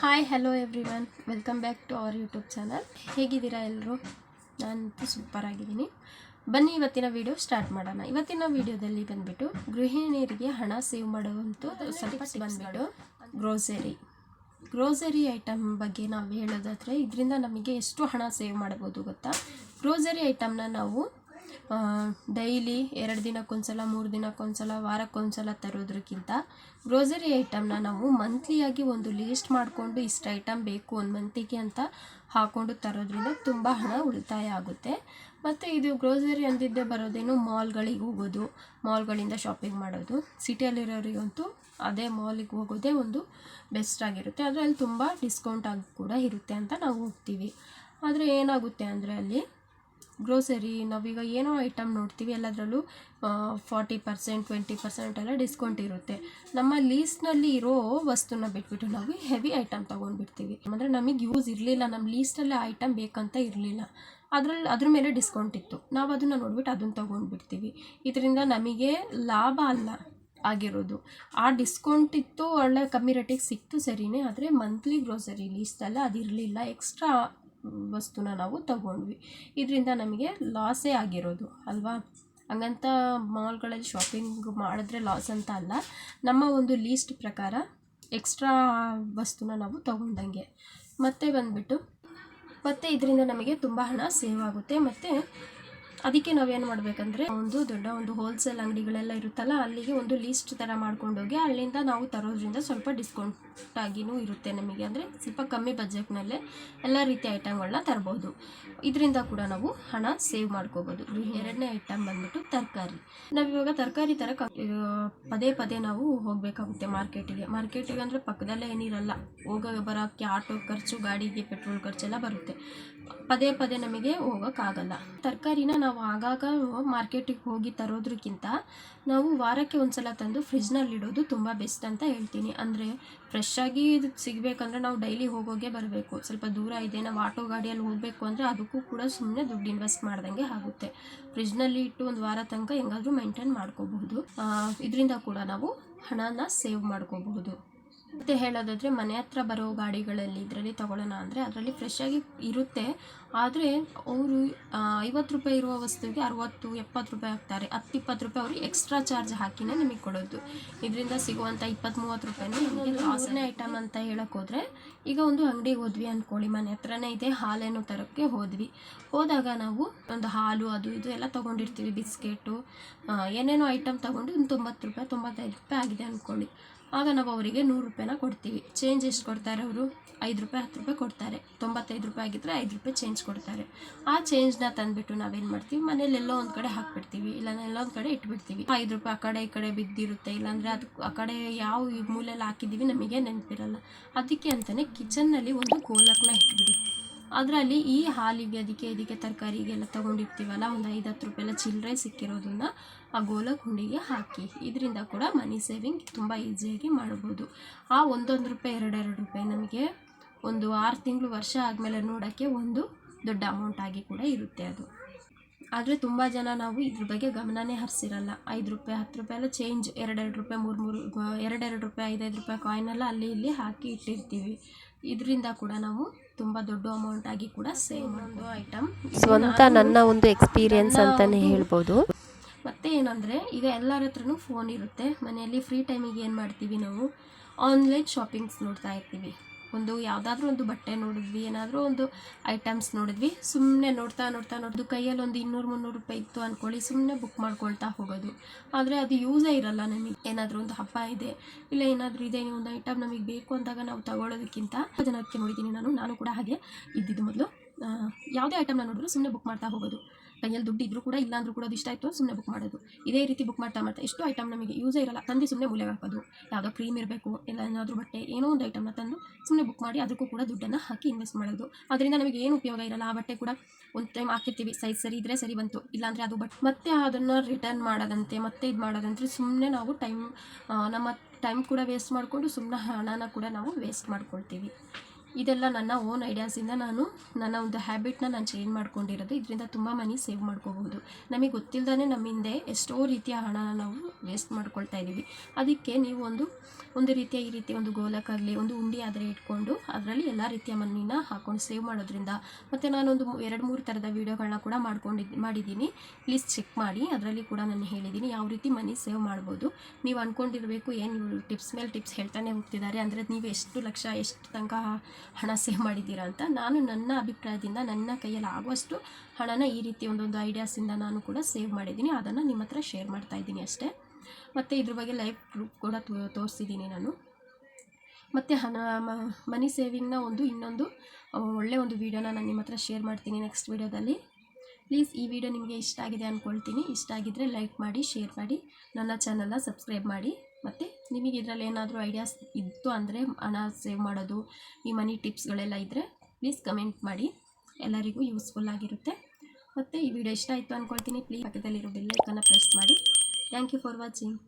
Hi hello everyone welcome back to our YouTube channel ಹೇಗಿದ್ದೀರಾ ಎಲ್ಲರೂ ನಾನಂತೂ ಸೂಪರ್ ಆಗಿದ್ದೀನಿ. ಬನ್ನಿ, ಇವತ್ತಿನ ವಿಡಿಯೋ ಸ್ಟಾರ್ಟ್ ಮಾಡೋಣ. ಇವತ್ತಿನ ವಿಡಿಯೋದಲ್ಲಿ ಬಂದ್ಬಿಟ್ಟು ಗೃಹಿಣಿಯರಿಗೆ ಹಣ ಸೇವ್ ಮಾಡುವಂಥ ಸ್ವಲ್ಪ ಬಂದುಬಿಟ್ಟು ಗ್ರೋಸರಿ ಗ್ರೋಸರಿ ಐಟಮ್ ಬಗ್ಗೆ ನಾವು ಹೇಳೋದಾದರೆ, ಇದರಿಂದ ನಮಗೆ ಎಷ್ಟು ಹಣ ಸೇವ್ ಮಾಡ್ಬೋದು ಗೊತ್ತಾ? ಗ್ರೋಸರಿ ಐಟಮ್ನ ನಾವು ಡೈಲಿ ಎರಡು ದಿನಕ್ಕೊಂದ್ಸಲ, ಮೂರು ದಿನಕ್ಕೊಂದ್ಸಲ, ವಾರಕ್ಕೊಂದ್ಸಲ ತರೋದ್ರಕ್ಕಿಂತ ಗ್ರೋಸರಿ ಐಟಮ್ನ ನಾವು ಮಂತ್ಲಿಯಾಗಿ ಒಂದು ಲೀಸ್ಟ್ ಮಾಡಿಕೊಂಡು ಇಷ್ಟು ಐಟಮ್ ಬೇಕು ಒಂದು ಮಂತಿಗೆ ಅಂತ ಹಾಕ್ಕೊಂಡು ತರೋದ್ರಿಂದ ತುಂಬ ಹಣ ಉಳಿತಾಯ ಆಗುತ್ತೆ. ಮತ್ತು ಇದು ಗ್ರೋಸರಿ ಅಂದಿದ್ದೇ ಬರೋದೇನು ಮಾಲ್ಗಳಿಗೆ ಹೋಗೋದು ಮಾಲ್ಗಳಿಂದ ಶಾಪಿಂಗ್ ಮಾಡೋದು. ಸಿಟಿಯಲ್ಲಿರೋರಿಗಂತೂ ಅದೇ ಮಾಲಿಗೆ ಹೋಗೋದೇ ಒಂದು ಬೆಸ್ಟ್ ಆಗಿರುತ್ತೆ. ಆದರೆ ಅಲ್ಲಿ ತುಂಬ ಡಿಸ್ಕೌಂಟ್ ಆಗಿ ಕೂಡ ಇರುತ್ತೆ ಅಂತ ನಾವು ಹೋಗ್ತೀವಿ. ಆದರೆ ಏನಾಗುತ್ತೆ ಅಂದರೆ ಅಲ್ಲಿ ಗ್ರೋಸರಿ, ನಾವೀಗ ಏನೋ ಐಟಮ್ ನೋಡ್ತೀವಿ, ಎಲ್ಲದರಲ್ಲೂ ಫಾರ್ಟಿ ಪರ್ಸೆಂಟ್ ಟ್ವೆಂಟಿ ಪರ್ಸೆಂಟ್ ಎಲ್ಲ ಡಿಸ್ಕೌಂಟ್ ಇರುತ್ತೆ. ನಮ್ಮ ಲೀಸ್ಟ್ನಲ್ಲಿ ಇರೋ ವಸ್ತುನ ಬಿಟ್ಬಿಟ್ಟು ನಾವು ಹೆವಿ ಐಟಮ್ ತೊಗೊಂಡ್ಬಿಡ್ತೀವಿ. ಅಂದರೆ ನಮಗೆ ಯೂಸ್ ಇರಲಿಲ್ಲ ನಮ್ಮ ಲೀಸ್ಟಲ್ಲಿ ಐಟಮ್ ಬೇಕಂತ ಇರಲಿಲ್ಲ. ಅದ್ರಲ್ಲಿ ಅದ್ರ ಮೇಲೆ ಡಿಸ್ಕೌಂಟ್ ಇತ್ತು. ನಾವು ಅದನ್ನು ನೋಡ್ಬಿಟ್ಟು ಅದನ್ನು ತೊಗೊಂಡ್ಬಿಡ್ತೀವಿ. ಇದರಿಂದ ನಮಗೆ ಲಾಭ ಅಲ್ಲ ಆಗಿರೋದು. ಆ ಡಿಸ್ಕೌಂಟ್ ಇತ್ತು, ಒಳ್ಳೆ ಕಮ್ಮಿ ರೇಟಿಗೆ ಸಿಕ್ತು ಸರಿನೇ, ಆದರೆ ಮಂತ್ಲಿ ಗ್ರೋಸರಿ ಲೀಸ್ಟಲ್ಲ ಅದಿರಲಿಲ್ಲ. ಎಕ್ಸ್ಟ್ರಾ ವಸ್ತುನ ನಾವು ತಗೊಂಡ್ವಿ. ಇದರಿಂದ ನಮಗೆ ಲಾಸೇ ಆಗಿರೋದು, ಅಲ್ವಾ? ಹಂಗಂತ ಮಾಲ್ಗಳಲ್ಲಿ ಶಾಪಿಂಗ್ ಮಾಡಿದ್ರೆ ಲಾಸ್ ಅಂತ ಅಲ್ಲ, ನಮ್ಮ ಒಂದು ಲೀಸ್ಟ್ ಪ್ರಕಾರ ಎಕ್ಸ್ಟ್ರಾ ವಸ್ತುನ ನಾವು ತಗೊಂಡಂಗೆ. ಮತ್ತೆ ಬಂದ್ಬಿಟ್ಟು, ಮತ್ತು ಇದರಿಂದ ನಮಗೆ ತುಂಬ ಹಣ ಸೇವ್ ಆಗುತ್ತೆ. ಮತ್ತು ಅದಕ್ಕೆ ನಾವೇನು ಮಾಡಬೇಕಂದ್ರೆ, ಒಂದು ದೊಡ್ಡ ಒಂದು ಹೋಲ್ಸೇಲ್ ಅಂಗಡಿಗಳೆಲ್ಲ ಇರುತ್ತಲ್ಲ, ಅಲ್ಲಿಗೆ ಒಂದು ಲೀಸ್ಟ್ ಥರ ಮಾಡ್ಕೊಂಡೋಗಿ ಅಲ್ಲಿಂದ ನಾವು ತರೋದ್ರಿಂದ ಸ್ವಲ್ಪ ಡಿಸ್ಕೌಂಟ್ ಆಗಿನೂ ಇರುತ್ತೆ ನಮಗೆ. ಅಂದರೆ ಸ್ವಲ್ಪ ಕಮ್ಮಿ ಬಜೆಟ್ನಲ್ಲೇ ಎಲ್ಲ ರೀತಿಯ ಐಟಮ್ಗಳನ್ನ ತರ್ಬೋದು. ಇದರಿಂದ ಕೂಡ ನಾವು ಹಣ ಸೇವ್ ಮಾಡ್ಕೋಬೋದು. ಎರಡನೇ ಐಟಮ್ ಬಂದ್ಬಿಟ್ಟು ತರಕಾರಿ. ನಾವಿವಾಗ ತರಕಾರಿ ಥರ ಪದೇ ಪದೇ ನಾವು ಹೋಗಬೇಕಾಗುತ್ತೆ ಮಾರ್ಕೆಟಿಗೆ. ಮಾರ್ಕೆಟಿಗೆ ಅಂದರೆ ಪಕ್ಕದಲ್ಲೇ ಏನಿರಲ್ಲ. ಹೋಗ ಬರೋಕ್ಕೆ ಆಟೋ ಖರ್ಚು, ಗಾಡಿಗೆ ಪೆಟ್ರೋಲ್ ಖರ್ಚೆಲ್ಲ ಬರುತ್ತೆ. ಪದೇ ಪದೇ ನಮಗೆ ಹೋಗೋಕ್ಕಾಗಲ್ಲ. ತರಕಾರಿನ ನಾವು ಆಗಾಗ ಮಾರ್ಕೆಟಿಗೆ ಹೋಗಿ ತರೋದ್ರಕ್ಕಿಂತ ನಾವು ವಾರಕ್ಕೆ ಒಂದ್ಸಲ ತಂದು ಫ್ರಿಜ್ನಲ್ಲಿಡೋದು ತುಂಬ ಬೆಸ್ಟ್ ಅಂತ ಹೇಳ್ತೀನಿ. ಅಂದರೆ ಫ್ರೆಶ್ ಆಗಿ ಇದು ಸಿಗಬೇಕಂದ್ರೆ ನಾವು ಡೈಲಿ ಹೋಗೋಗೆ ಬರಬೇಕು. ಸ್ವಲ್ಪ ದೂರ ಇದೆ, ನಾವು ಆಟೋ ಗಾಡಿಯಲ್ಲಿ ಹೋಗಬೇಕು ಅಂದರೆ ಅದಕ್ಕೂ ಕೂಡ ಸುಮ್ಮನೆ ದುಡ್ಡು ಇನ್ವೆಸ್ಟ್ ಮಾಡ್ದಂಗೆ ಆಗುತ್ತೆ. ಫ್ರಿಜ್ನಲ್ಲಿ ಇಟ್ಟು ಒಂದು ವಾರ ತನಕ ಹೆಂಗಾದರೂ ಮೇಂಟೈನ್ ಮಾಡ್ಕೋಬಹುದು. ಇದರಿಂದ ಕೂಡ ನಾವು ಹಣನ ಸೇವ್ ಮಾಡ್ಕೋಬಹುದು. ಮತ್ತು ಹೇಳೋದಾದರೆ ಮನೆ ಹತ್ರ ಬರೋ ಗಾಡಿಗಳಲ್ಲಿ ಇದರಲ್ಲಿ ತಗೊಳ್ಳೋಣ ಅಂದರೆ ಅದರಲ್ಲಿ ಫ್ರೆಶ್ ಆಗಿ ಇರುತ್ತೆ. ಆದರೆ ಅವರು ಐವತ್ತು ರೂಪಾಯಿ ಇರುವ ವಸ್ತುವಿಗೆ ಅರುವತ್ತು, ಎಪ್ಪತ್ತು ರೂಪಾಯಿ ಹಾಕ್ತಾರೆ. ಹತ್ತು, ಇಪ್ಪತ್ತು ರೂಪಾಯಿ ಅವರು ಎಕ್ಸ್ಟ್ರಾ ಚಾರ್ಜ್ ಹಾಕಿನೇ ನಿಮಗೆ ಕೊಡೋದು. ಇದರಿಂದ ಸಿಗುವಂಥ ಇಪ್ಪತ್ತು, ಮೂವತ್ತು ರೂಪಾಯಿನೂ ನಿಮಗೆ ಹಾಸನೇ ಐಟಮ್ ಅಂತ ಹೇಳಕ್ಕೆ ಹೋದರೆ ಈಗ ಒಂದು ಅಂಗಡಿಗೆ ಹೋದ್ವಿ ಅಂದ್ಕೊಳ್ಳಿ ಮನೆ ಹತ್ರನೇ ಇದೆ, ಹಾಲೇನು ತರೋಕ್ಕೆ ಹೋದ್ವಿ. ಹೋದಾಗ ನಾವು ಒಂದು ಹಾಲು, ಅದು, ಇದು ಎಲ್ಲ ತೊಗೊಂಡಿರ್ತೀವಿ, ಬಿಸ್ಕೆಟು ಏನೇನೋ ಐಟಮ್ ತೊಗೊಂಡು ಒಂದು ತೊಂಬತ್ತು ರೂಪಾಯಿ, ತೊಂಬತ್ತೈದು ರೂಪಾಯಿ ಆಗಿದೆ ಅಂದ್ಕೊಳ್ಳಿ ಆಗ ನಾವು ಅವರಿಗೆ ನೂರು ರೂಪಾಯಿನ ಕೊಡ್ತೀವಿ. ಚೇಂಜ್ ಎಷ್ಟು ಕೊಡ್ತಾರೆ ಅವರು? ಐದು ರೂಪಾಯಿ, ಹತ್ತು ರೂಪಾಯಿ ಕೊಡ್ತಾರೆ. ತೊಂಬತ್ತೈದು ರೂಪಾಯಿ ಆಗಿದ್ದರೆ ಐದು ರೂಪಾಯಿ ಚೇಂಜ್ ಕೊಡ್ತಾರೆ. ಆ ಚೇಂಜ್ನ ತಂದುಬಿಟ್ಟು ನಾವೇನು ಮಾಡ್ತೀವಿ? ಮನೇಲಿ ಎಲ್ಲೋ ಒಂದು ಕಡೆ ಹಾಕ್ಬಿಡ್ತೀವಿ. ಇಲ್ಲ ಎಲ್ಲ ಒಂದು ಕಡೆ ಇಟ್ಬಿಡ್ತೀವಿ. ಐದು ರೂಪಾಯಿ ಆ ಕಡೆ, ಈ ಕಡೆ ಬಿದ್ದಿರುತ್ತೆ. ಇಲ್ಲಾಂದರೆ ಅದು ಆ ಕಡೆ ಯಾವ ಮೂಲೆಯಲ್ಲಿ ಹಾಕಿದ್ದೀವಿ ನಮಗೆ ನೆನಪಿರಲ್ಲ. ಅದಕ್ಕೆ ಅಂತಲೇ ಕಿಚನ್ನಲ್ಲಿ ಒಂದು ಗೋಲಕ್ನ ಇಟ್ಬಿಡಿ. ಅದರಲ್ಲಿ ಈ ಹಾಲಿಗೆ, ಅದಕ್ಕೆ ಇದಕ್ಕೆ ತರಕಾರಿಗೆಲ್ಲ ತೊಗೊಂಡಿರ್ತೀವಲ್ಲ, ಒಂದು ಐದು ಹತ್ತು ರೂಪಾಯಿ ಎಲ್ಲ ಚಿಲ್ಲರೆ ಸಿಕ್ಕಿರೋದನ್ನ ಆ ಗೋಲಕ್ ಹುಂಡಿಗೆ ಹಾಕಿ. ಇದರಿಂದ ಕೂಡ ಮನಿ ಸೇವಿಂಗ್ ತುಂಬ ಈಸಿಯಾಗಿ ಮಾಡ್ಬೋದು. ಆ ಒಂದೊಂದು ರೂಪಾಯಿ, ಎರಡೆರಡು ರೂಪಾಯಿ ನಮಗೆ ಒಂದು ಆರು ತಿಂಗಳು ವರ್ಷ ಆದಮೇಲೆ ನೋಡೋಕ್ಕೆ ಒಂದು ದೊಡ್ಡ ಅಮೌಂಟ್ ಆಗಿ ಕೂಡ ಇರುತ್ತೆ ಅದು. ಆದರೆ ತುಂಬ ಜನ ನಾವು ಇದ್ರ ಬಗ್ಗೆ ಗಮನನೇ ಹರಿಸಿರಲ್ಲ. ಐದು ರೂಪಾಯಿ, ಹತ್ತು ರೂಪಾಯಿ ಎಲ್ಲ ಚೇಂಜ್ ಎರಡೆರಡು ರೂಪಾಯಿ, ಮೂರು ಮೂರು, ಎರಡೆರಡು ರೂಪಾಯಿ, ಐದೈದು ರೂಪಾಯಿ ಕಾಯಿನೆಲ್ಲ ಅಲ್ಲಿ ಇಲ್ಲಿ ಹಾಕಿ ಇಟ್ಟಿರ್ತೀವಿ. ಇದರಿಂದ ಕೂಡ ನಾವು ತುಂಬ ದೊಡ್ಡ ಅಮೌಂಟ್ ಆಗಿ ಕೂಡ ಸೇವ್ ಒಂದು ಐಟಮ್ ಸ್ವಂತ ನನ್ನ ಒಂದು ಎಕ್ಸ್ಪೀರಿಯನ್ಸ್ ಅಂತಾನೆ ಹೇಳ್ಬೋದು. ಮತ್ತೆ ಏನಂದರೆ ಈಗ ಎಲ್ಲರ ಹತ್ರನೂ ಫೋನ್ ಇರುತ್ತೆ. ಮನೆಯಲ್ಲಿ ಫ್ರೀ ಟೈಮಿಗೆ ಏನು ಮಾಡ್ತೀವಿ ನಾವು? ಆನ್ಲೈನ್ ಶಾಪಿಂಗ್ಸ್ ನೋಡ್ತಾ ಇರ್ತೀವಿ. ಒಂದು ಯಾವುದಾದ್ರೂ ಒಂದು ಬಟ್ಟೆ ನೋಡಿದ್ವಿ, ಏನಾದರೂ ಒಂದು ಐಟಮ್ಸ್ ನೋಡಿದ್ವಿ. ಸುಮ್ಮನೆ ನೋಡ್ತಾ ನೋಡ್ತಾ ನೋಡಿದ್ದು ಕೈಯಲ್ಲಿ ಒಂದು ಇನ್ನೂರು ಮುನ್ನೂರು ರೂಪಾಯಿ ಇತ್ತು ಅಂದ್ಕೊಳ್ಳಿ ಸುಮ್ಮನೆ ಬುಕ್ ಮಾಡ್ಕೊಳ್ತಾ ಹೋಗೋದು. ಆದರೆ ಅದು ಯೂಸೇ ಇರಲ್ಲ ನಮಗೆ. ಏನಾದರೂ ಒಂದು ಹಬ್ಬ ಇದೆ, ಇಲ್ಲ ಏನಾದರೂ ಇದೆ ಒಂದು ಐಟಮ್ ನಮಗೆ ಬೇಕು ಅಂದಾಗ ನಾವು ತಗೊಳ್ಳೋದಕ್ಕಿಂತ ಜನಕ್ಕೆ ನೋಡಿದ್ದೀನಿ ನಾನು ನಾನು ಕೂಡ ಹಾಗೆ ಇದ್ದಿದ್ದು ಮೊದಲು. ಯಾವುದೇ ಐಟಮ್ನ ನೋಡಿದ್ರು ಸುಮ್ಮನೆ ಬುಕ್ ಮಾಡ್ತಾ ಹೋಗೋದು. ಕೈಯಲ್ಲಿ ದುಡ್ಡು ಇದ್ರೂ ಕೂಡ ಇಲ್ಲಾಂದ್ರೂ ಕೂಡ ಅದು ಇಷ್ಟ ಆಯಿತು ಸುಮ್ಮನೆ ಬುಕ್ ಮಾಡೋದು. ಇದೇ ರೀತಿ ಬುಕ್ ಮಾಡ್ತಾ ಮಾಡ್ತಾ ಎಷ್ಟು ಐಟಮ್ ನಮಗೆ ಯೂಸೇ ಇರಲ್ಲ. ತಂದು ಸುಮ್ಮನೆ ಮೂಲೆಗೆ ಹಾಕೋದು. ಯಾವುದೋ ಕ್ರೀಮ್ ಇರಬೇಕು, ಇಲ್ಲ ಏನಾದರೂ ಬಟ್ಟೆ, ಏನೋ ಒಂದು ಐಟಮ್ನ ತಂದು ಸುಮ್ಮನೆ ಬುಕ್ ಮಾಡಿ ಅದಕ್ಕೂ ಕೂಡ ದುಡ್ಡನ್ನು ಹಾಕಿ ಇನ್ವೆಸ್ಟ್ ಮಾಡೋದು. ಅದರಿಂದ ನಮಗೆ ಏನು ಉಪಯೋಗ ಇರಲ್ಲ. ಆ ಬಟ್ಟೆ ಕೂಡ ಒಂದು ಟೈಮ್ ಹಾಕಿರ್ತೀವಿ. ಸೈಜ್ ಸರಿ ಇದ್ದರೆ ಸರಿ ಬಂತು. ಇಲ್ಲಾಂದರೆ ಅದು ಬಟ್ ಮತ್ತೆ ಅದನ್ನು ರಿಟರ್ನ್ ಮಾಡೋದಂತೆ, ಮತ್ತೆ ಇದು ಮಾಡೋದಂತೆ ಸುಮ್ಮನೆ ನಾವು ಟೈಮ್ ನಮ್ಮ ಟೈಮ್ ಕೂಡ ವೇಸ್ಟ್ ಮಾಡಿಕೊಂಡು ಸುಮ್ಮನೆ ಹಣನ ಕೂಡ ನಾವು ವೇಸ್ಟ್ ಮಾಡ್ಕೊಳ್ತೀವಿ. ಇದೆಲ್ಲ ನನ್ನ ಓನ್ ಐಡಿಯಾಸಿಂದ ನಾನು ನನ್ನ ಒಂದು ಹ್ಯಾಬಿಟ್ನ ನಾನು ಚೇಂಜ್ ಮಾಡ್ಕೊಂಡಿರೋದು. ಇದರಿಂದ ತುಂಬ ಮನಿ ಸೇವ್ ಮಾಡ್ಕೋಬಹುದು. ನಮಗೆ ಗೊತ್ತಿಲ್ಲದೇ ನಮ್ಮ ಹಿಂದೆ ಎಷ್ಟೋ ರೀತಿಯ ಹಣನ ನಾವು ವೇಸ್ಟ್ ಮಾಡ್ಕೊಳ್ತಾ ಇದ್ದೀವಿ. ಅದಕ್ಕೆ ನೀವು ಒಂದು ಒಂದು ರೀತಿಯ ಈ ರೀತಿಯ ಒಂದು ಗೋಲಕ್ಕಾಗಲಿ ಒಂದು ಉಂಡಿ ಆದರೆ ಇಟ್ಕೊಂಡು ಅದರಲ್ಲಿ ಎಲ್ಲ ರೀತಿಯ ಮನಿನ ಹಾಕೊಂಡು ಸೇವ್ ಮಾಡೋದ್ರಿಂದ ಮತ್ತು ನಾನೊಂದು ಎರಡು, ಮೂರು ಥರದ ವೀಡಿಯೋಗಳನ್ನ ಕೂಡ ಮಾಡ್ಕೊಂಡಿದ್ದು ಮಾಡಿದ್ದೀನಿ. ಪ್ಲೀಸ್ ಚೆಕ್ ಮಾಡಿ. ಅದರಲ್ಲಿ ಕೂಡ ನಾನು ಹೇಳಿದ್ದೀನಿ ಯಾವ ರೀತಿ ಮನಿ ಸೇವ್ ಮಾಡ್ಬೋದು. ನೀವು ಅಂದ್ಕೊಂಡಿರಬೇಕು ಏನು ಟಿಪ್ಸ್ ಮೇಲೆ ಟಿಪ್ಸ್ ಹೇಳ್ತಾನೆ ಹೋಗ್ತಿದ್ದಾರೆ. ಅಂದರೆ ನೀವು ಎಷ್ಟು ಲಕ್ಷ, ಎಷ್ಟು ತನಕ ಹಣ ಸೇವ್ ಮಾಡಿದ್ದೀರಾ ಅಂತ ನಾನು ನನ್ನ ಅಭಿಪ್ರಾಯದಿಂದ ನನ್ನ ಕೈಯಲ್ಲಿ ಆಗುವಷ್ಟು ಹಣನ ಈ ರೀತಿ ಒಂದೊಂದು ಐಡಿಯಾಸಿಂದ ನಾನು ಕೂಡ ಸೇವ್ ಮಾಡಿದ್ದೀನಿ. ಅದನ್ನು ನಿಮ್ಮ ಹತ್ರ ಶೇರ್ ಮಾಡ್ತಾ ಇದ್ದೀನಿ ಅಷ್ಟೇ. ಮತ್ತು ಇದ್ರ ಬಗ್ಗೆ ಲೈವ್ ಪ್ರೂಫ್ ಕೂಡ ತೋರಿಸಿದ್ದೀನಿ ನಾನು. ಮತ್ತು ಹಣ ಮನಿ ಸೇವಿಂಗ್ನ ಒಂದು ಇನ್ನೊಂದು ಒಳ್ಳೆಯ ಒಂದು ವೀಡಿಯೋನ ನಾನು ನಿಮ್ಮ ಹತ್ರ ಶೇರ್ ಮಾಡ್ತೀನಿ ನೆಕ್ಸ್ಟ್ ವೀಡಿಯೋದಲ್ಲಿ. ಪ್ಲೀಸ್ ಈ ವಿಡಿಯೋ ನಿಮಗೆ ಇಷ್ಟ ಆಗಿದೆ ಅಂದ್ಕೊಳ್ತೀನಿ ಇಷ್ಟ ಆಗಿದ್ದರೆ ಲೈಕ್ ಮಾಡಿ, ಶೇರ್ ಮಾಡಿ, ನನ್ನ ಚಾನಲ್ನ ಸಬ್ಸ್ಕ್ರೈಬ್ ಮಾಡಿ. ಮತ್ತು ನಿಮಗೆ ಇದರಲ್ಲಿ ಏನಾದರೂ ಐಡಿಯಾಸ್ ಇತ್ತು ಅಂದರೆ ಹಣ ಸೇವ್ ಮಾಡೋದು, ಈ ಮನಿ ಟಿಪ್ಸ್ಗಳೆಲ್ಲ ಇದ್ದರೆ ಪ್ಲೀಸ್ ಕಮೆಂಟ್ ಮಾಡಿ. ಎಲ್ಲರಿಗೂ ಯೂಸ್ಫುಲ್ ಆಗಿರುತ್ತೆ. ಮತ್ತು ಈ ವಿಡಿಯೋ ಇಷ್ಟ ಆಯಿತು ಅಂದ್ಕೊಳ್ತೀನಿ ಪ್ಲೀಸ್ ಪಕ್ಕದಲ್ಲಿರೋ ಬೆಲ್ಲೈಕನ್ನು ಪ್ರೆಸ್ ಮಾಡಿ. Thank you for watching